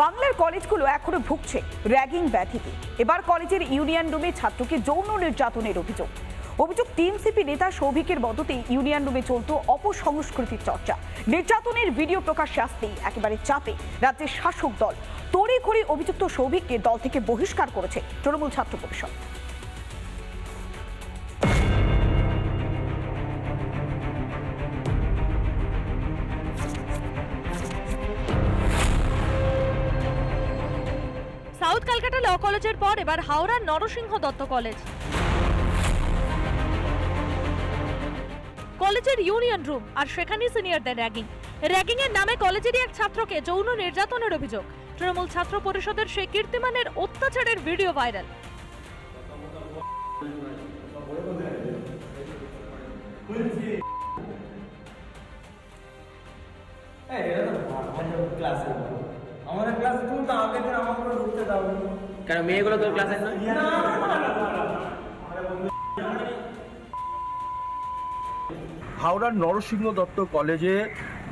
বাংলার কলেজগুলো এখনও ভুগছে র্যাগিং ব্যাধিতে। এবার কলেজের ইউনিয়ন রুমে ছাত্রকে যৌন নির্যাতনের অভিযোগ। অভিযোগ টিএমসিপি নেতা সৌভিকের মদতে ইউনিয়ন রুমে চলত অপসংস্কৃতির চর্চা। নির্যাতনের ভিডিও প্রকাশ্যে আসতেই একেবারে চাপে রাজ্যের শাসক দল। তড়িঘড়ি অভিযুক্ত সৌভিককে দল থেকে বহিষ্কার করেছে তৃণমূল ছাত্র পরিষদ। সাউথ ক্যালকাটা ল কলেজের পর এবার হাওড়ার নরসিংহ দত্ত কলেজ। কলেজের ইউনিয়ন রুম আর সেখানেই সিনিয়রদের র্যাগিং। র্যাগিং এর নামে কলেজেরই এক ছাত্রকে যৌন নির্যাতনের অভিযোগ। তৃণমূল ছাত্র পরিষদের সেই কীর্তিমানের অত্যাচারের ভিডিও ভাইরাল। কেন মেয়েগুলো তোর ক্লাসের নয়? হাওড়ার নরসিংহ দত্ত কলেজে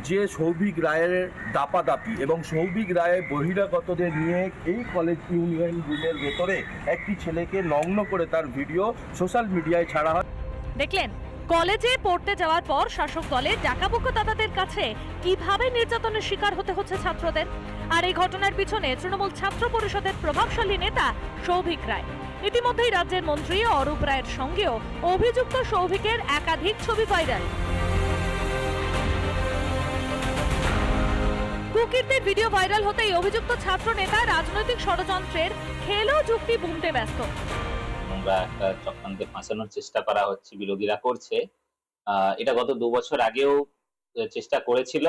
যে সৌভিক রায়ের দাপাদাপি এবং সৌভিক রায়ের বহিরাগতদের নিয়ে এই কলেজ ইউনিয়ন রুমের ভেতরে একটি ছেলেকে নগ্ন করে তার ভিডিও সোশ্যাল মিডিয়ায় ছাড়া হয়। দেখলেন? কলেজে পড়তে যাওয়ার পর শাসক দলের ডাকাবুকো দাদাদের কাছে কীভাবে নির্যাতনের শিকার হতে হচ্ছে ছাত্রদের? আর এই ঘটনার পিছনে তৃণমূল ছাত্র পরিষদের প্রভাবশালী নেতা সৌভিক রায়। ইতিমধ্যেই রাজ্যের মন্ত্রী অরূপ রায়ের সঙ্গেও অভিযুক্ত সৌভিকের একাধিক ছবি ভাইরাল। কুকীর্তির ভিডিও ভাইরাল হতেই অভিযুক্ত ছাত্র নেতা রাজনৈতিক ষড়যন্ত্রের খেলো যুক্তি বুনতে ব্যস্ত। নোংরা একটা চক্রান্তে ফাঁসানোর চেষ্টা করা হচ্ছে বিরোধীরা করছে। এটা গত দু বছর আগেও চেষ্টা করেছিল।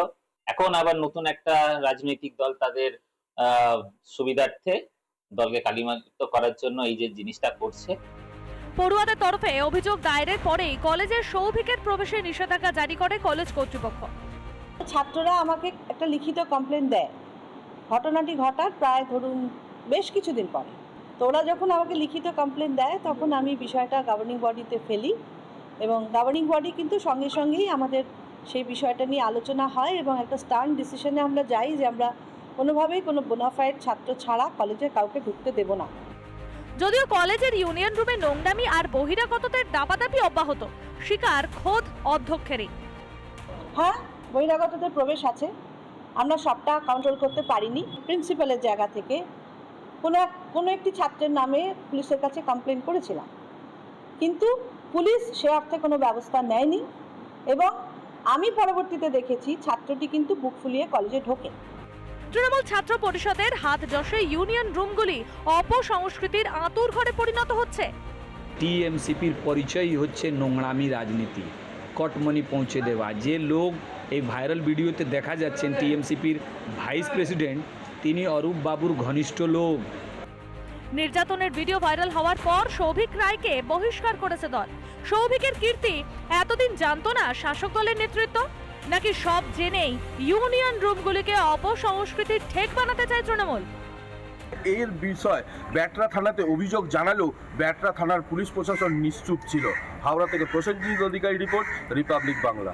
এখন আবার নতুন একটা রাজনৈতিক দল তাদের আহ, সুবিধার্থে দলকে কালিমালিপ্ত করার জন্য এই যে জিনিসটা করছে। পড়ুয়াদের তরফে অভিযোগ দায়েরের পরেই কলেজের সৌভিকের প্রবেশে নিষেধাজ্ঞা জারি করে কলেজ কর্তৃপক্ষ। ছাত্ররা আমাকে একটা লিখিত কমপ্লেন দেয়। ঘটনাটি ঘটার প্রায় ধরুন বেশ কিছুদিন পরে। তো ওরা যখন আমাকে লিখিত কমপ্লেন দেয় তখন আমি বিষয়টা গভর্নিং বডিতে ফেলি এবং গভর্নিং বডি কিন্তু সঙ্গে সঙ্গেই আমাদের সেই বিষয়টা নিয়ে আলোচনা হয় এবং একটা স্টার্ন ডিসিশনে আমরা যাই যে আমরা কোনোভাবেই কোনো বোনাফাইড ছাত্র ছাড়া কলেজে কাউকে ঢুকতে দেবো না। যদিও কলেজের ইউনিয়ন রুমে নোংরামি আর বহিরাগতদের দাপাদাপি অব্যাহত শিকার খোদ অধ্যক্ষেরই। হ্যাঁ বহিরাগতদের প্রবেশ আছে। আমরা সবটা কন্ট্রোল করতে পারিনি। প্রিন্সিপালের জায়গা থেকে কোনো এক কোনো একটি ছাত্রের নামে পুলিশের কাছে কমপ্লেন করেছিলাম। কিন্তু পুলিশ সে অর্থে কোনো ব্যবস্থা নেয়নি এবং আমি পরবর্তীতে দেখেছি ছাত্রটি কিন্তু বুক ফুলিয়ে কলেজে ঢোকে। তৃণমূল ছাত্র পরিষদের হাত যশে ইউনিয়ন রুমগুলি অপসংস্কৃতির আঁতুর ঘরে পরিণত হচ্ছে। টিএমসিপির পরিচয়ই হচ্ছে নোংরামি রাজনীতি। কটমনি পৌঁছে দেওয়া। যে লোক এই ভাইরাল ভিডিওতে দেখা যাচ্ছেন টিএমসিপির ভাইস প্রেসিডেন্ট তিনি অরূপ বাবুর ঘনিষ্ঠ লোক। নির্যাতনের ভিডিও ভাইরাল হওয়ার পর সৌভিক রায়কে বহিষ্কার করেছে দল। সৌভিকের কীর্তি এতদিন জানতো না শাসক দলের নেতৃত্ব? নাকি সব জেনেই ইউনিয়ন রুমগুলিকে অপসংস্কৃতির ঠেক বানাতে চায় তৃণমূল? এর বিষয় ব্যাটরা থানাতে অভিযোগ জানালেও ব্যাটরা থানার পুলিশ প্রশাসন নিশ্চুপ ছিল। হাওড়া থেকে প্রসেনজিৎ অধিকারী রিপোর্ট রিপাবলিক বাংলা।